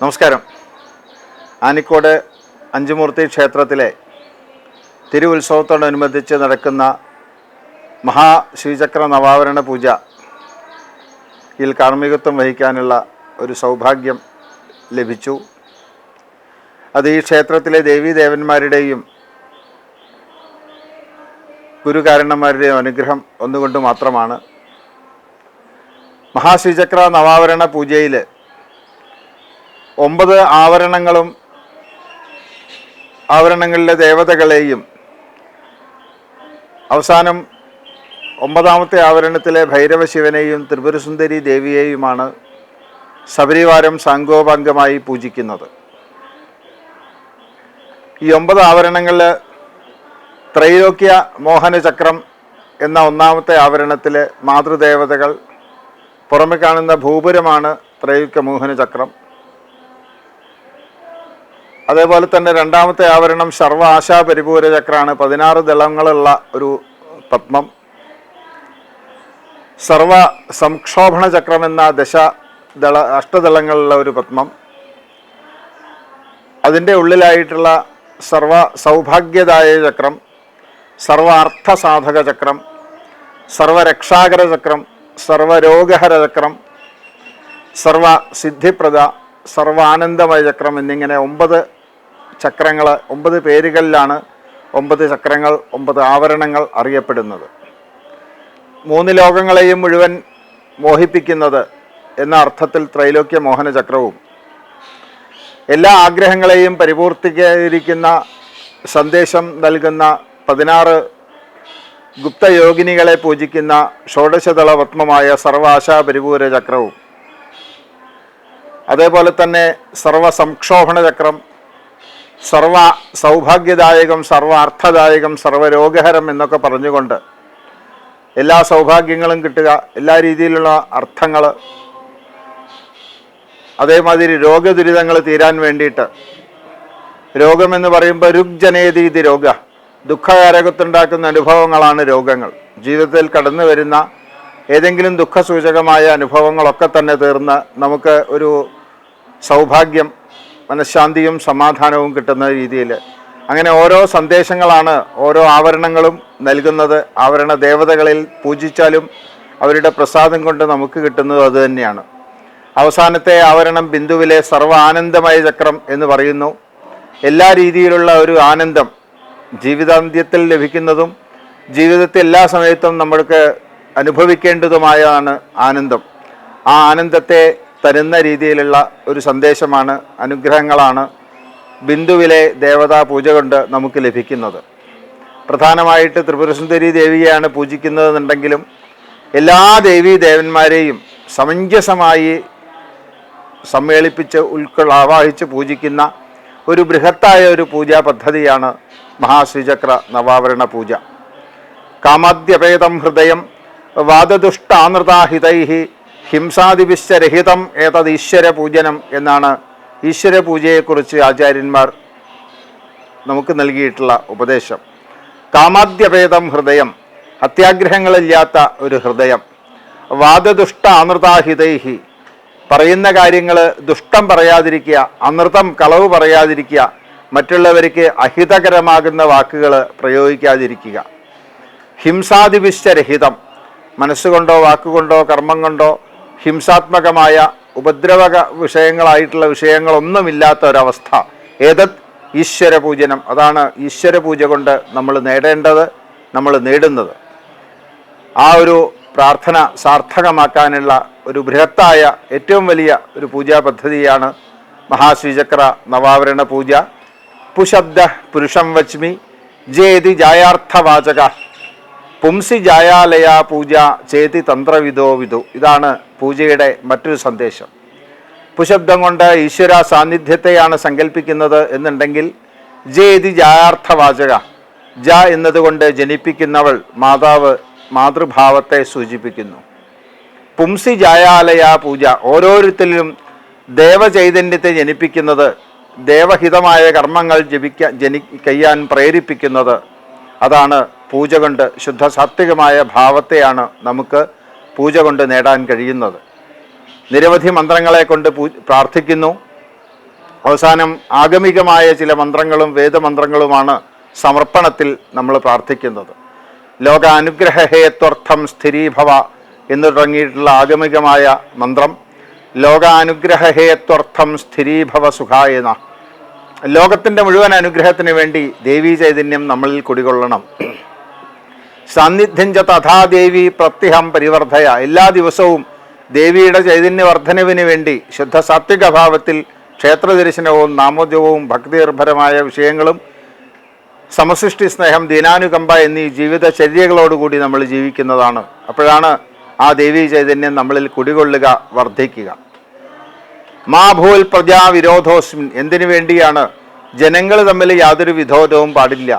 നമസ്കാരം. ആനിക്കോട് അഞ്ചുമൂർത്തി ക്ഷേത്രത്തിലെ തിരുവുത്സവത്തോടനുബന്ധിച്ച് നടക്കുന്ന മഹാശ്രീചക്ര നവാവരണ പൂജ ഇതിൽ കാർമ്മികത്വം വഹിക്കാനുള്ള ഒരു സൗഭാഗ്യം ലഭിച്ചു. അത് ഈ ക്ഷേത്രത്തിലെ ദേവീദേവന്മാരുടെയും ഗുരുകാരണന്മാരുടെയും അനുഗ്രഹം ഒന്നുകൊണ്ട് മാത്രമാണ്. മഹാശ്രീചക്ര നവാവരണ പൂജയിൽ ഒമ്പത് ആവരണങ്ങളും ആവരണങ്ങളിലെ ദേവതകളെയും അവസാനം ഒമ്പതാമത്തെ ആവരണത്തിലെ ഭൈരവ ഭൈരവശിവനെയും ത്രിപുരസുന്ദരി ദേവിയെയുമാണ് ശബരിവാരം സംഘോപംഗമായി പൂജിക്കുന്നത്. ഈ ഒമ്പത് ആവരണങ്ങളിൽ ത്രൈലോക്യ മോഹനചക്രം എന്ന ഒന്നാമത്തെ ആവരണത്തിലെ മാതൃദേവതകൾ പുറമെ കാണുന്ന ഭൂപുരമാണ് ത്രൈലോക്യ മോഹനചക്രം അതേപോലെ തന്നെ രണ്ടാമത്തെ ആവരണം സർവ ആശാ പരിപൂര ചക്രാണ്. പതിനാറ് ദളങ്ങളുള്ള ഒരു പത്മം. സർവ സംക്ഷോഭണ ചക്രം എന്ന ദശ ദള അഷ്ടദളങ്ങളുള്ള ഒരു പത്മം. അതിന്റെ ഉള്ളിലായിട്ടുള്ള സർവ സൗഭാഗ്യദായ ചക്രം സർവ അർത്ഥസാധക ചക്രം സർവരക്ഷാകര ചക്രം സർവരോഗഹര ചക്രം സർവ സിദ്ധിപ്രദ സർവാനന്ദമയ ചക്രം എന്നിങ്ങനെ ഒമ്പത് ചക്രങ്ങൾ ഒമ്പത് പേരുകളിലാണ് ഒമ്പത് ചക്രങ്ങൾ ഒമ്പത് ആവരണങ്ങൾ അറിയപ്പെടുന്നത്. മൂന്ന് ലോകങ്ങളെയും മുഴുവൻ മോഹിപ്പിക്കുന്നത് എന്ന അർത്ഥത്തിൽ ത്രൈലോക്യ മോഹന ചക്രവും. എല്ലാ ആഗ്രഹങ്ങളെയും പരിപൂർത്തീകരിക്കുന്ന സന്ദേശം നൽകുന്ന പതിനാറ് ഗുപ്തയോഗിനികളെ പൂജിക്കുന്ന ഷോഡശതള പത്മമായ സർവാശാ പരിപൂര ചക്രവും. അതേപോലെ തന്നെ സർവ സംക്ഷോഭണ ചക്രം സർവ സൗഭാഗ്യദായകം സർവ അർത്ഥദായകം സർവരോഗഹരം എന്നൊക്കെ പറഞ്ഞുകൊണ്ട് എല്ലാ സൗഭാഗ്യങ്ങളും കിട്ടുക എല്ലാ രീതിയിലുള്ള അർത്ഥങ്ങൾ അതേമാതിരി രോഗദുരിതങ്ങൾ തീരാൻ വേണ്ടിയിട്ട്. രോഗമെന്ന് പറയുമ്പോൾ രുഗ്ജനേതീതി രോഗ. ദുഃഖകാരകത്തുണ്ടാക്കുന്ന അനുഭവങ്ങളാണ് രോഗങ്ങൾ. ജീവിതത്തിൽ കടന്നു വരുന്ന ഏതെങ്കിലും ദുഃഖസൂചകമായ അനുഭവങ്ങളൊക്കെ തന്നെ തീർന്ന് നമുക്ക് ഒരു സൗഭാഗ്യം മനഃശാന്തിയും സമാധാനവും കിട്ടുന്ന രീതിയിൽ. അങ്ങനെ ഓരോ സന്ദേശങ്ങളാണ് ഓരോ ആവരണങ്ങളും നൽകുന്നത്. ആവരണ ദേവതകളിൽ പൂജിച്ചാലും അവരുടെ പ്രസാദം കൊണ്ട് നമുക്ക് കിട്ടുന്നത് അതുതന്നെയാണ് അവസാനത്തെ ആവരണം ബിന്ദുവിലെ സർവ ആനന്ദമയ ചക്രം എന്ന് പറയുന്നു. എല്ലാ രീതിയിലുള്ള ഒരു ആനന്ദം ജീവിതാന്ത്യത്തിൽ ലഭിക്കുന്നതും ജീവിതത്തിൽ എല്ലാ സമയത്തും നമ്മൾക്ക് അനുഭവിക്കേണ്ടതുമായാണ് ആനന്ദം. ആ ആനന്ദത്തെ തരുന്ന രീതിയിലുള്ള ഒരു സന്ദേശമാണ് അനുഗ്രഹങ്ങളാണ് ബിന്ദുവിലെ ദേവതാ പൂജ കൊണ്ട് നമുക്ക് ലഭിക്കുന്നത്. പ്രധാനമായിട്ട് ത്രിപുരസുന്ദരി ദേവിയെയാണ് പൂജിക്കുന്നതെന്നുണ്ടെങ്കിലും എല്ലാ ദേവീ ദേവന്മാരെയും സമഞ്ജസമായി സമ്മേളിപ്പിച്ച് ഉൾക്കൊള്ള ആവാഹിച്ച് പൂജിക്കുന്ന ഒരു ബൃഹത്തായ ഒരു പൂജാ പദ്ധതിയാണ് മഹാശ്രീചക്ര നവാവരണ പൂജ. കാമാദ്യപേതം ഹൃദയം വാദദുഷ്ടാനൃതാഹിതൈ ഹിംസാദിവിശ്വരഹിതം ഏതത് ഈശ്വര പൂജനം എന്നാണ് ഈശ്വര പൂജയെക്കുറിച്ച് ആചാര്യന്മാർ നമുക്ക് നൽകിയിട്ടുള്ള ഉപദേശം. കാമാദ്യഭേദം ഹൃദയം അത്യാഗ്രഹങ്ങളില്ലാത്ത ഒരു ഹൃദയം വാദദുഷ്ട അനൃതാഹിതൈഹി പറയുന്ന കാര്യങ്ങൾ ദുഷ്ടം പറയാതിരിക്കുക അനൃതം കളവ് പറയാതിരിക്കുക മറ്റുള്ളവർക്ക് അഹിതകരമാകുന്ന വാക്കുകൾ പ്രയോഗിക്കാതിരിക്കുക. ഹിംസാതിവിശ്വരഹിതം മനസ്സുകൊണ്ടോ വാക്കുകൊണ്ടോ കർമ്മം കൊണ്ടോ ഹിംസാത്മകമായ ഉപദ്രവക വിഷയങ്ങളായിട്ടുള്ള വിഷയങ്ങളൊന്നുമില്ലാത്ത ഒരവസ്ഥ. ഏതത്? ഈശ്വര പൂജനം. അതാണ് ഈശ്വര പൂജ കൊണ്ട് നമ്മൾ നേടേണ്ടത് നമ്മൾ നേടുന്നത്. ആ ഒരു പ്രാർത്ഥന സാർത്ഥകമാക്കാനുള്ള ഒരു ബൃഹത്തായ ഏറ്റവും വലിയ ഒരു പൂജാ പദ്ധതിയാണ് മഹാശ്രീചക്ര നവാവരണ പൂജ. പുശബ്ദ പുരുഷം വച്മി ജേതി ജായാർത്ഥവാചക. പുംസി ജായാലയ പൂജ ചേതി തന്ത്രവിദോ വിദു. ഇതാണ് പൂജയുടെ മറ്റൊരു സന്ദേശം. പുശബ്ദം കൊണ്ട് ഈശ്വര സാന്നിധ്യത്തെയാണ് സങ്കല്പിക്കുന്നത് എന്നുണ്ടെങ്കിൽ ജേതി ജായാർത്ഥവാചക ജ എന്നതുകൊണ്ട് ജനിപ്പിക്കുന്നവൾ മാതാവ് മാതൃഭാവത്തെ സൂചിപ്പിക്കുന്നു. പുംസി ജായാലയ പൂജ ഓരോരുത്തരിലും ദേവചൈതന്യത്തെ ജനിപ്പിക്കുന്നത് ദേവഹിതമായ കർമ്മങ്ങൾ ജപിക്ക ജനി ചെയ്യാൻ പ്രേരിപ്പിക്കുന്നത് അതാണ് പൂജ കൊണ്ട് ശുദ്ധ സാത്വികമായ ഭാവത്തെയാണ് നമുക്ക് പൂജ കൊണ്ട് നേടാൻ കഴിയുന്നത്. നിരവധി മന്ത്രങ്ങളെ കൊണ്ട് പ്രാർത്ഥിക്കുന്നു. അവസാനം ആഗമികമായ ചില മന്ത്രങ്ങളും വേദമന്ത്രങ്ങളുമാണ് സമർപ്പണത്തിൽ നമ്മൾ പ്രാർത്ഥിക്കുന്നത്. ലോക അനുഗ്രഹഹേത്വർത്ഥം സ്ഥിരീഭവ എന്ന് തുടങ്ങിയിട്ടുള്ള ആഗമികമായ മന്ത്രം. ലോക അനുഗ്രഹഹേത്വർത്ഥം സ്ഥിരീഭവ സുഖായന. ലോകത്തിന്റെ മുഴുവൻ അനുഗ്രഹത്തിന് വേണ്ടി ദേവീ ചൈതന്യം നമ്മളിൽ കുടികൊള്ളണം. സാന്നിധ്യം ച തഥാദേവി പ്രത്യഹം പരിവർദ്ധയ. എല്ലാ ദിവസവും ദേവിയുടെ ചൈതന്യവർദ്ധനവിന് വേണ്ടി ശുദ്ധ സാത്വിക ഭാവത്തിൽ ക്ഷേത്ര ദർശനവും നാമോദ്യവും ഭക്തിനിർഭരമായ വിഷയങ്ങളും സമസൃഷ്ടി സ്നേഹം ദീനാനുകമ്പ എന്നീ ജീവിതചര്യകളോടുകൂടി നമ്മൾ ജീവിക്കുന്നതാണ്. അപ്പോഴാണ് ആ ദേവീ ചൈതന്യം നമ്മളിൽ കുടികൊള്ളുക വർദ്ധിക്കുക. മാ ഭൂൽ പ്രജാവിരോധോസ്മിൻ എന്തിനു വേണ്ടിയാണ്? ജനങ്ങൾ തമ്മിൽ യാതൊരു വിരോധവും പാടില്ല.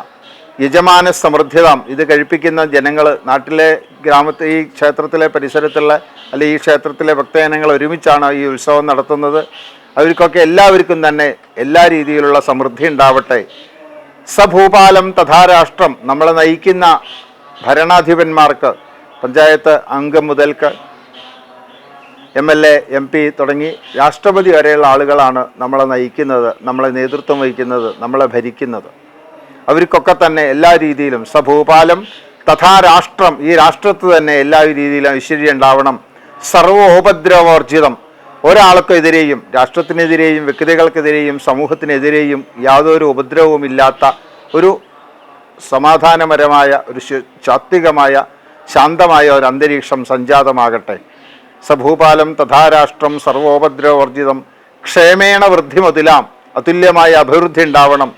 യജമാന സമൃദ്ധിതാം. ഇത് കഴിപ്പിക്കുന്ന ജനങ്ങൾ നാട്ടിലെ ഗ്രാമത്തെ ഈ ക്ഷേത്രത്തിലെ പരിസരത്തുള്ള അല്ലെ ഈ ക്ഷേത്രത്തിലെ ഭക്തജനങ്ങൾ ഒരുമിച്ചാണ് ഈ ഉത്സവം നടത്തുന്നത്. അവർക്കൊക്കെ എല്ലാവർക്കും തന്നെ എല്ലാ രീതിയിലുള്ള സമൃദ്ധി ഉണ്ടാവട്ടെ. സഭൂപാലം തഥാരാഷ്ട്രം നമ്മളെ നയിക്കുന്ന ഭരണാധിപന്മാർക്ക് പഞ്ചായത്ത് അംഗം മുതൽക്ക് M L A M P തുടങ്ങി രാഷ്ട്രപതി വരെയുള്ള ആളുകളാണ് നമ്മളെ നയിക്കുന്നത് നമ്മളെ നേതൃത്വം വഹിക്കുന്നത് നമ്മളെ ഭരിക്കുന്നത്. അവർക്കൊക്കെ തന്നെ എല്ലാ രീതിയിലും സഭൂപാലം തഥാ രാഷ്ട്രം. ഈ രാഷ്ട്രത്ത് തന്നെ എല്ലാ രീതിയിലും ഐശ്വര്യം ഉണ്ടാവണം. സർവോപദ്രവോർജിതം. ഒരാൾക്കെതിരെയും രാഷ്ട്രത്തിനെതിരെയും വ്യക്തികൾക്കെതിരെയും സമൂഹത്തിനെതിരെയും യാതൊരു ഉപദ്രവവും ഇല്ലാത്ത ഒരു സമാധാനപരമായ ഒരു ശാത്വികമായ ശാന്തമായ ഒരു അന്തരീക്ഷം സംജാതമാകട്ടെ. സഭൂപാലം തഥാരാഷ്ട്രം സർവോപദ്രവർജിതം. ക്ഷേമേണ വൃദ്ധിമതിലാം. അതുല്യമായ അഭിവൃദ്ധി ഉണ്ടാവണം.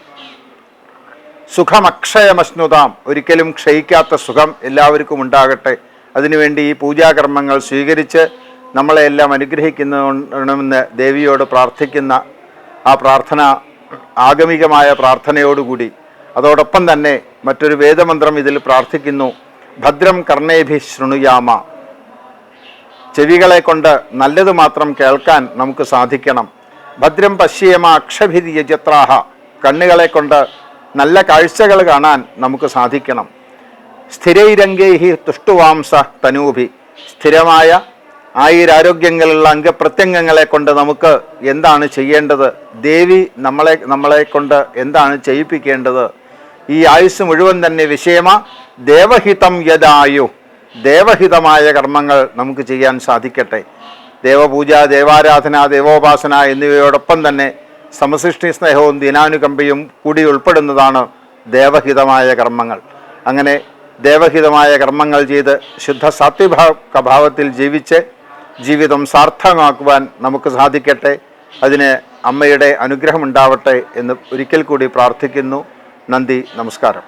സുഖമക്ഷയമശ്നുതാം. ഒരിക്കലും ക്ഷയിക്കാത്ത സുഖം എല്ലാവർക്കും ഉണ്ടാകട്ടെ. അതിനുവേണ്ടി ഈ പൂജാകർമ്മങ്ങൾ സ്വീകരിച്ച് നമ്മളെല്ലാം അനുഗ്രഹിക്കുന്നണമെന്ന് ദേവിയോട് പ്രാർത്ഥിക്കുന്ന ആ പ്രാർത്ഥന ആഗമികമായ പ്രാർത്ഥനയോടുകൂടി. അതോടൊപ്പം തന്നെ മറ്റൊരു വേദമന്ത്രം ഇതിൽ പ്രാർത്ഥിക്കുന്നു. ഭദ്രം കർണേഭി ശൃണുയാമ. ചെവികളെ കൊണ്ട് നല്ലത് മാത്രം കേൾക്കാൻ നമുക്ക് സാധിക്കണം. ഭദ്രം പശ്യേമ അക്ഷഭിതി യജത്രാഹ കണ്ണുകളെ കൊണ്ട് നല്ല കാഴ്ചകൾ കാണാൻ നമുക്ക് സാധിക്കണം. സ്ഥിരൈരംഗേഹി തുഷ്ടുവാംസ തനൂഭി. സ്ഥിരമായ ആയിരാരോഗ്യങ്ങളുള്ള അംഗപ്രത്യംഗങ്ങളെ കൊണ്ട് നമുക്ക് എന്താണ് ചെയ്യേണ്ടത്? ദേവി നമ്മളെ നമ്മളെ കൊണ്ട് എന്താണ് ചെയ്യിപ്പിക്കേണ്ടത്? ഈ ആയുസ് മുഴുവൻ തന്നെ വിഷയമ. ദേവഹിതം യദായു. ദേവഹിതമായ കർമ്മങ്ങൾ നമുക്ക് ചെയ്യാൻ സാധിക്കട്ടെ. ദേവപൂജ ദേവാരാധന ദേവോപാസന എന്നിവയോടൊപ്പം തന്നെ സമസൃഷ്ടി സ്നേഹവും ദിനാനുകമ്പയും കൂടി ഉൾപ്പെടുന്നതാണ് ദേവഹിതമായ കർമ്മങ്ങൾ. അങ്ങനെ ദേവഹിതമായ കർമ്മങ്ങൾ ചെയ്ത് ശുദ്ധ സാത്വിക ഭാവത്തിൽ ജീവിച്ച് ജീവിതം സാർത്ഥകമാക്കുവാൻ നമുക്ക് സാധിക്കട്ടെ. അതിന് അമ്മയുടെ അനുഗ്രഹമുണ്ടാവട്ടെ എന്ന് ഒരിക്കൽ കൂടി പ്രാർത്ഥിക്കുന്നു. നന്ദി നമസ്കാരം.